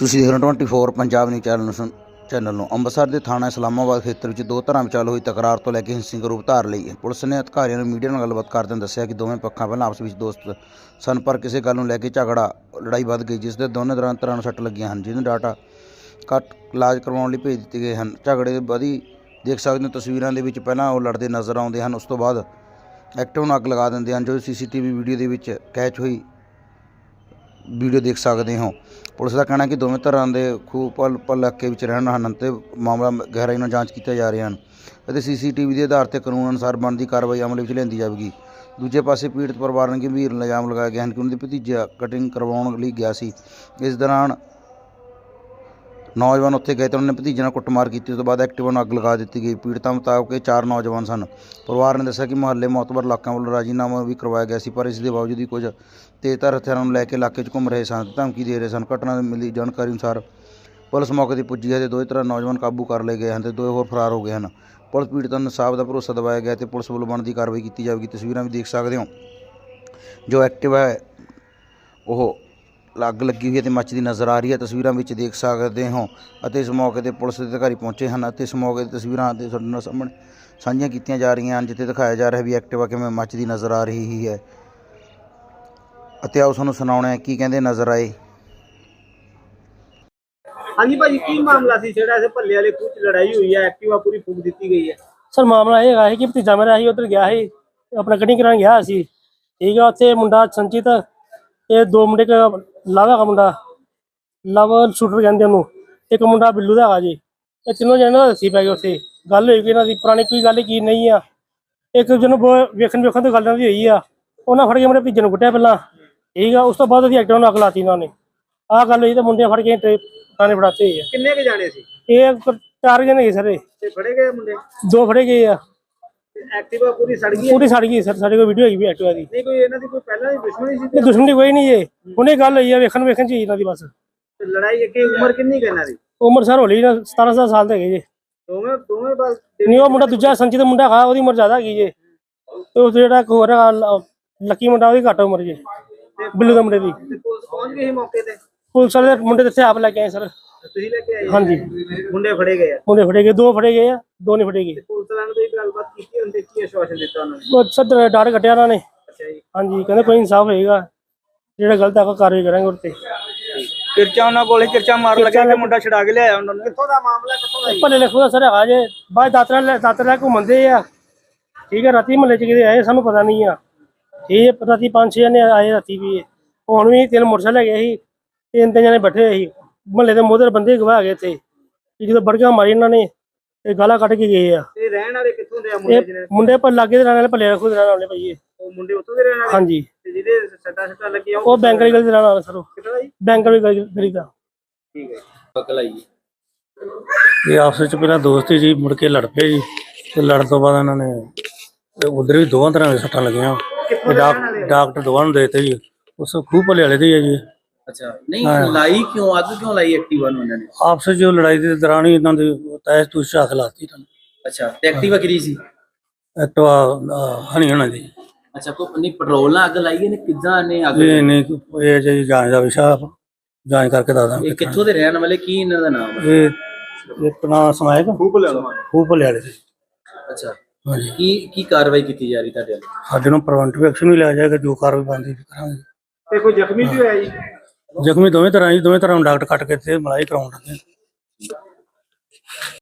ਤੁਸੀਂ ਦੇਖ ਰਹੇ ਹੋ 24 ਪੰਜਾਬ ਨਿਊਜ਼ ਚੈਨਲ ਨੂੰ ਚੈਨਲ ਨੂੰ ਅੰਮ੍ਰਿਤਸਰ ਦੇ ਥਾਣਾ ਇਸਲਾਮਾਬਾਦ ਖੇਤਰ ਵਿੱਚ ਦੋ ਧਿਰਾਂ ਵਿਚਾਲ ਹੋਈ ਤਕਰਾਰ ਤੋਂ ਲੈ ਕੇ ਹਿੰਸਕ ਰੂਪ ਧਾਰ ਲਈ ਹੈ। ਪੁਲਿਸ ਨੇ ਅਧਿਕਾਰੀਆਂ ਨੂੰ ਮੀਡੀਆ ਨਾਲ ਗੱਲਬਾਤ ਕਰਦਿਆਂ ਦੱਸਿਆ ਕਿ ਦੋਵੇਂ ਪੱਖਾਂ ਪਹਿਲਾਂ ਆਪਸ ਵਿੱਚ ਦੋਸਤ ਸਨ, ਪਰ ਕਿਸੇ ਗੱਲ ਨੂੰ ਲੈ ਕੇ ਝਗੜਾ, ਲੜਾਈ ਵੱਧ ਗਈ, ਜਿਸ ਦੇ ਦੋਨੇ ਦੌਰਾਨ ਧਿਰਾਂ ਨੂੰ ਸੱਟ ਲੱਗੀਆਂ ਹਨ ਜਿਹਨੂੰ ਡਾਟਾ ਕੱਟ ਇਲਾਜ ਕਰਵਾਉਣ ਲਈ ਭੇਜ ਦਿੱਤੇ ਗਏ ਹਨ। ਝਗੜੇ ਦੇ ਵਧੀ ਦੇਖ ਸਕਦੇ ਹੋ ਤਸਵੀਰਾਂ ਦੇ ਵਿੱਚ ਪਹਿਲਾਂ ਉਹ ਲੜਦੇ ਨਜ਼ਰ ਆਉਂਦੇ ਹਨ, ਉਸ ਤੋਂ ਬਾਅਦ ਐਕਟਿਵ ਨੂੰ ਅੱਗ ਲਗਾ ਦਿੰਦੇ ਹਨ, ਜੋ ਸੀਸੀਟੀਵੀ ਵੀਡੀਓ ਦੇ ਵਿੱਚ ਕੈਚ ਹੋਈ ਵੀਡੀਓ ਦੇਖ ਸਕਦੇ ਹੋ। ਪੁਲਿਸ ਦਾ ਕਹਿਣਾ ਕਿ ਦੋਵੇਂ ਧਿਰਾਂ ਦੇ ਖੂਬ ਪਲ ਪਲ ਇਲਾਕੇ ਵਿੱਚ ਰਹਿਣ ਹਨ ਤੇ ਮਾਮਲਾ ਗਹਿਰਾਈ ਨਾਲ ਜਾਂਚ ਕੀਤਾ ਜਾ ਰਿਹਾ ਹਨ ਅਤੇ ਸੀਸੀਟੀਵੀ ਦੇ ਆਧਾਰ ਤੇ ਕਾਨੂੰਨ ਅਨੁਸਾਰ ਬਣਦੀ ਕਾਰਵਾਈ ਅਮਲ ਵਿੱਚ ਲਿਆਂਦੀ ਜਾਵੇਗੀ। ਦੂਜੇ ਪਾਸੇ ਪੀੜਤ ਪਰਿਵਾਰ ਨੇ ਗੰਭੀਰ ਇਲਜ਼ਾਮ ਲਗਾਏ ਗਏ ਹਨ ਕਿ ਉਹਨਾਂ ਦੇ ਭਤੀਜਾ ਕਟਿੰਗ ਕਰਵਾਉਣ ਲਈ ਗਿਆ ਸੀ। ਇਸ ਦੌਰਾਨ ਨੌਜਵਾਨ ਉੱਥੇ ਗਏ ਤਾਂ ਉਹਨਾਂ ਨੇ ਭਤੀਜੇ ਨਾਲ ਕੁੱਟਮਾਰ ਕੀਤੀ, ਉਸ ਤੋਂ ਬਾਅਦ ਐਕਟਿਵਾ ਨੂੰ ਅੱਗ ਲਗਾ ਦਿੱਤੀ ਗਈ। ਪੀੜਤਾਂ ਮੁਤਾਬਕ ਇਹ ਚਾਰ ਨੌਜਵਾਨ ਸਨ। ਪਰਿਵਾਰ ਨੇ ਦੱਸਿਆ ਕਿ ਮੁਹੱਲੇ ਮੌਤਬਰ ਇਲਾਕਿਆਂ ਵੱਲੋਂ ਰਾਜੀਨਾਮਾ ਵੀ ਕਰਵਾਇਆ ਗਿਆ ਸੀ, ਪਰ ਇਸ ਦੇ ਬਾਵਜੂਦ ਹੀ ਕੁਝ ਤੇਜ਼ਧਾਰ ਹਥਿਆਰਾਂ ਨੂੰ ਲੈ ਕੇ ਇਲਾਕੇ 'ਚ ਘੁੰਮ ਰਹੇ ਸਨ। ਧਮਕੀ ਦੇ ਰਹੇ ਸਨ। ਘਟਨਾ ਦੀ ਮਿਲੀ ਜਾਣਕਾਰੀ ਅਨੁਸਾਰ ਪੁਲਿਸ ਮੌਕੇ ਤੇ ਪੁੱਜੀ ਹੈ ਤੇ ਦੋਵੇਂ ਤਰ੍ਹਾਂ ਨੌਜਵਾਨ ਕਾਬੂ ਕਰ ਲਏ ਗਏ ਹਨ ਤੇ ਦੋਵੇਂ ਹੋਰ ਫਰਾਰ ਹੋ ਗਏ ਹਨ। ਪੁਲਿਸ ਪੀੜਤਾਂ ਨੂੰ ਇਨਸਾਫ ਦਾ ਭਰੋਸਾ ਦਿਵਾਇਆ ਗਿਆ ਤੇ ਪੁਲਿਸ ਵੱਲੋਂ ਬਣਦੀ ਕਾਰਵਾਈ ਕੀਤੀ ਜਾਵੇਗੀ। ਤਸਵੀਰਾਂ ਵੀ ਦੇਖ ਸਕਦੇ ਹੋ। ਜੋ ਐਕਟਿਵ ਹੈ, ਉਹ ਅੱਗ ਲੱਗੀ ਹੋਈ ਹੈ ਤੇ ਮੱਚਦੀ ਨਜ਼ਰ ਆ ਰਹੀ ਹੈ। ਤਸਵੀਰਾਂ ਵਿੱਚ ਦੇਖ ਸਕਦੇ ਹੋ ਅਤੇ ਇਸ ਮੌਕੇ ਤੇ ਪੁਲਿਸ ਦੇ ਅਧਿਕਾਰੀ ਪਹੁੰਚੇ ਹਨ ਅਤੇ ਇਸ ਮੌਕੇ ਦੀ ਤਸਵੀਰਾਂ ਤੇ ਤੁਹਾਡੇ ਨਾਲ ਸਾਹਮਣੇ ਸਾਂਝੀਆਂ ਕੀਤੀਆਂ ਜਾ ਰਹੀਆਂ ਹਨ ਜਿੱਥੇ ਦਿਖਾਇਆ ਜਾ ਰਿਹਾ ਵੀ ਐਕਟਿਵਾ ਕਿਵੇਂ ਮੱਚਦੀ ਨਜ਼ਰ ਆ ਰਹੀ ਹੈ। ਅਤੇ ਆਓ ਤੁਹਾਨੂੰ ਸੁਣਾਉਣਾ ਹੈ ਕੀ ਕਹਿੰਦੇ ਨਜ਼ਰ ਆਏ? ਹਾਂਜੀ ਭਾਜੀ ਕੀ ਮਾਮਲਾ ਸੀ? ਜਿਹੜਾ ਇਸੇ ਭੱਲੇ ਵਾਲੇ 'ਚ ਲੜਾਈ ਹੋਈ ਹੈ ਐਕਟਿਵਾ ਪੂਰੀ ਫੂਕ ਦਿੱਤੀ ਗਈ ਹੈ। ਸਰ ਮਾਮਲਾ ਇਹ ਹੈਗਾ ਸੀ ਕਿ ਭਤੀਜਾ ਮੇਰਾ ਸੀ ਉਧਰ ਗਿਆ ਸੀ ਆਪਣਾ ਕਟਿੰਗ ਕਰਾਉਣ ਗਿਆ ਸੀ। ਠੀਕ ਆ ਉੱਥੇ ਮੁੰਡਾ ਸੰਚਿਤ ਇਹ ਦੋ ਮੁੰਡੇ ਕ ਲਾਵਾ ਦਾ ਮੁੰਡਾ। ਲਵ ਸ਼ੂਟਰ ਕਹਿੰਦੇ ਉਹਨੂੰ। ਇੱਕ ਮੁੰਡਾ ਬਿੱਲੂ ਦਾ ਹੈਗਾ ਜੀ। ਇਹ ਤਿੰਨੋਂ ਜਣੇ ਨਾ ਦੱਸੀ ਪੈ ਗਏ ਉੱਥੇ। ਗੱਲ ਹੋਈ ਕਿ ਇਹਨਾਂ ਦੀ ਪੁਰਾਣੀ ਕੋਈ ਗੱਲ ਕੀ ਨਹੀਂ ਆ। ਇੱਕ ਦੂਜੇ ਨੂੰ ਬਹੁਤ ਵੇਖਣ ਵੇਖਣ ਤੋਂ ਗੱਲ ਦੀ ਹੋਈ ਆ। ਉਹਨਾਂ ਫੜ ਕੇ ਮੇਰੇ ਭਤੀਜੇ ਨੂੰ ਕੁੱਟਿਆ ਪਹਿਲਾਂ। ਠੀਕ ਆ ਉਸ ਤੋਂ ਬਾਅਦ ਉਹਦੀ ਐਕਟਿਵਾ ਨੂੰ ਅੱਗ ਲਾਤੀ ਇਹਨਾਂ ਨੇ। ਆਹ ਗੱਲ ਹੋਈ ਤਾਂ ਮੁੰਡੇ ਫੜ ਕੇ ਥਾਣੇ ਫੜਾਤੇ ਆ। ਕਿੰਨੇ ਕੁ ਜਾਣੇ ਸੀ? ਇਹ ਚਾਰ ਜਣੇ ਸੀ ਸਾਰੇ। ਤੇ ਫੜੇ ਗਏ ਮੁੰਡੇ? ਦੋ ਫੜੇ ਗਏ ਆ। ਐਕਟਿਵਾ ਪੂਰੀ ਸੜ ਗਈ ਹੈ? ਪੂਰੀ ਸੜ ਗਈ ਸਰ ਸਾਡੇ ਕੋਲ ਵੀਡੀਓ ਹੈਗੀ ਵੀ ਐਕਟਿਵਾ ਦੀ। ਨਹੀਂ ਕੋਈ ਇਹਨਾਂ ਦੀ ਕੋਈ ਪਹਿਲਾਂ ਦੀ ਦੁਸ਼ਮਣੀ ਸੀ? ਇਹ ਦੁਸ਼ਮਣੀ ਕੋਈ ਨਹੀਂ ਏ ਹੁਣੇ ਗੱਲ ਹੋਈ ਆ ਵੇਖਣ ਵੇਖਣ ਚ ਹੀ ਇਹਨਾਂ ਦੀ ਬਸ। ਤੇ ਲੜਾਈ ਅੱਗੇ ਉਮਰ ਕਿੰਨੀ ਕੁ ਇਹਨਾਂ ਦੀ? ਉਮਰ ਸਰ ਹੋਲੀ ਨਾ 17 17 ਸਾਲ ਦੇ ਹੈਗੇ ਜੀ। ਦੋਵੇਂ ਦੋਵੇਂ ਬਸ ਨਹੀਂ ਉਹ ਮੁੰਡਾ ਦੂਜਾ ਸੰਚਿਤ ਮੁੰਡਾ ਹੈਗਾ ਉਹਦੀ ਉਮਰ ਜ਼ਿਆਦਾ ਹੈਗੀ ਜੇ। ਤੇ ਉਹ ਜਿਹੜਾ ਇੱਕ ਹੋਰ ਹੈਗਾ ਲ- ਲੱਕੀ ਮੁੰਡਾ ਉਹਦੀ ਘੱਟ ਉਮਰ ਜੇ। ਬਿੱਲੂ ਦੇ ਮੁੰਡੇ ਦੀ। ਤੇ ਪੁਲਿਸ ਪਹੁੰਚ ਗਈ ਸੀ ਮੌਕੇ ਤੇ? ਪੁਲਿਸ ਵਾਲੇ ਮੁੰਡੇ ਤੇ ਇੱਥੇ ਆਪ ਲੈ ਕੇ ਆਏ ਸਰ। ਤੁਸੀਂ ਲੈ ਕੇ ਆਏ? ਹਾਂਜੀ। ਮੁੰਡੇ ਫੜੇ ਗਏ ਆ? ਮੁੰਡੇ ਫੜੇ ਗਏ ਦੋ ਫੜੇ ਗਏ ਆ ਦੋ ਨਹੀਂ ਫੜੇ ਗਏ ਪੁਲਿਸ ਵਾਲਿਆਂ ਨੂੰ ਤੁਸੀਂ ਗੱਲਬਾਤ ਕੀਤੀ ਹੁੰਦੀ ਕੀ ਆਸ਼ਵਾਸਨ ਦਿੱਤਾ ਉਹਨਾਂ ਨੇ? ਉਹ ਸਰ ਡਰ ਕੱਟਿਆ ਉਹਨਾਂ ਨੇ। ਅੱਛਾ ਜੀ। ਹਾਂਜੀ ਕਹਿੰਦੇ ਕੋਈ ਇਨਸਾਫ ਹੋਏਗਾ। ਜਿਹੜਾ ਗਲਤ ਹੈਗਾ ਕਾਰਵਾਈ ਕਰਾਂਗੇ ਉੱਤੇ ਕਿਰਚਾ ਉਹਨਾਂ ਕੋਲੇ ਕਿਰਚਾ ਮਾਰ ਲੱਗਾ ਕਿ ਮੁੰਡਾ ਛਡਾ ਕੇ ਲਿਆਇਆ ਉਹਨਾਂ ਨੂੰ। ਕਿੱਥੋਂ ਦਾ ਮਾਮਲਾ ਕਿੱਥੋਂ ਦਾ ਭਲੇ ਲਿਖੋ ਦਾ ਸਰ ਹੈਗਾ ਜੇ। ਬਾਅਦ ਦਾਤਰਾ ਲੈ ਦਾਤਰਾ ਲੈ ਘੁੰਮਦੇ ਆ। ਠੀਕ ਹੈ ਰਾਤੀ ਮਹੱਲੇ ਚ ਕਿਤੇ ਆਏ ਸਾਨੂੰ ਪਤਾ ਨਹੀਂ ਆ। ਠੀਕ ਹੈ ਰਾਤੀ ਪੰਜ ਛੇ ਜਣੇ ਆਏ ਰਾਤੀ ਵੀ। ਹੁਣ ਵੀ ਤਿੰਨ ਮੋਟਰਸਾਈਕਲ ਹੈਗੇ ਸੀ। ਤਿੰਨ ਤਿੰਨ ਜਣੇ ਬੈਠੇ ਹੋਏ ਸੀ। ਮਹੱਲੇ ਦੇ ਮੋਦਰ ਬੰਦੇ ਗਵਾ ਗਏ ਤੇ। ਜਦੋਂ ਬੜਕਾ ਮਾਰੀ ਇਹਨਾਂ ਨੇ ਤੇ ਗਾਲਾਂ ਕੱਢ ਕੇ ਗਏ ਆ। ਇਹ ਰਹਿਣ ਵਾਲੇ ਆ ਮੁੰਡੇ ਇਹ ਜਿਹਨੇ ਮੁੰਡੇ ਪਰ ਲਾਗੇ ਦੇ ਰਹਿਣ ਵਾਲੇ ਭੱਲੇ ਰੱਖੋ ਦੇ ਰਹਿਣ ਵਾਲੇ ਭਾਈ ਇਹ। ਉਹ ਮੁੰਡੇ ਉੱਥੋਂ ਦੇ ਰਹਿਣ ਵਾਲੇ? ਹਾਂਜੀ। ਤੇ ਜਿਹਦੇ ਸੱਟਾ ਸੱਟਾ ਲੱਗੀਆਂ ਉਹ ਬੈਂਕ ਵਾਲੀ ਗਲੀ ਦੇ ਰਹਿਣ ਵਾਲੇ ਸਰ ਉਹ। ਕਿੱਥੋਂ ਦਾ ਜੀ? ਬੈਂਕ ਵਾਲੀ ਗਲੀ ਗਲੀ ਦਾ। ਠੀਕ ਹੈ। ਬਕਲ ਆਈ ਇਹ ਆਪਸ ਵਿੱਚ ਪਹਿਲਾਂ ਦੋਸਤੀ ਜੀ ਮੁੜ ਕੇ ਲੜ ਪਏ ਜੀ। ਤੇ ਲੜਨ ਤੋਂ ਬਾਅਦ ਇਹਨਾਂ ਨੇ ਉਧਰ ਵੀ ਦੋਵਾਂ ਤਰ੍ਹਾਂ ਦੇ ਸੱਟਾਂ ਲੱਗੀਆਂ। ਤੇ ਡਾਕ- ਡਾਕਟਰ ਦੋਵਾਂ ਨੂੰ ਦੇਤੇ ਜੀ। ਉਸ ਖੂਹ ਭਲੇ ਵਾਲੇ ਦੇ ਹੈ ਜੀ। ਅੱਛਾ। ਨਹੀਂ ਲਾਈ ਕਿਉਂ? ਅੱਗ ਕਿਉਂ ਲਾਈ ਐਕਟਿਵਾ ਨੂੰ ਇਹਨਾਂ ਨੇ? ਆਪਸ ਵਿੱਚ ਜੋ ਲੜਾਈ ਦੇ ਦੌਰਾਨ ਹੀ ਇਹਨਾਂ ਦੇ ਤੈਸ ਤੁਸ਼ ਝਾਕ ਲਾਤੀ ਇਹਨਾਂ ਅੱਛਾ ਤੇ ਐਕਟਿਵਾ ਕਿਹਦੀ ਸੀ? ਐਕਟਵਾ ਹਣੀ ਹੋਣਾ ਦੀ ਅੱਛਾ ਕੋ ਨਹੀਂ ਪੈਟਰੋਲ ਨਾਲ ਅੱਗ ਲਾਈ ਨੇ ਕਿੱਦਾਂ ਨੇ ਅੱਗ ਇਹ ਨਹੀਂ ਇਹ ਜੀ ਜਾਂਚ ਦਾ ਵਿਸ਼ਾ ਵਾ। ਜਾਂਚ ਕਰਕੇ ਦੱਸਦਾ। ਇਹ ਕਿੱਥੋਂ ਦੇ ਰਹਿਣ ਵਾਲੇ? ਕੀ ਇਹਨਾਂ ਦਾ ਨਾਮ ਹੈ ਇਹ ਇੱਕ ਨਾਂ ਸਮਾਇਕ ਖੂਹ ਭਲੇ ਵਾਲਾ ਖੂਹ ਭਲੇ ਵਾਲੇ ਦੇ। ਅੱਛਾ। ਹਾਂਜੀ। ਕੀ ਕੀ ਕਾਰਵਾਈ ਕੀਤੀ ਜਾ ਰਹੀ ਤੁਹਾਡੇ ਵੱਲ? ਸਾਡੇ ਨੂੰ ਪ੍ਰੀਵੈਂਟਿਵ ਐਕਸ਼ਨ ਵੀ ਲਿਆ ਜਾਏਗਾ ਜੋ ਕਾਰਵਾਈ ਬਣਦੀ ਕਰਾਂਗੇ। ਤੇ ਕੋਈ ਜ਼ਖਮੀ ਵੀ ਹੋਇਆ ਜੀ? ਜ਼ਖਮੀ ਦੋਵੇਂ ਤਰ੍ਹਾਂ ਜੀ ਦੋਵੇਂ ਤਰ੍ਹਾਂ ਨੂੰ ਡਾਕਟਰ ਕੱਟ ਕੇ ਤੇ ਮਲਾਈ ਕਰਾਉਣ ਲੱਗੇ।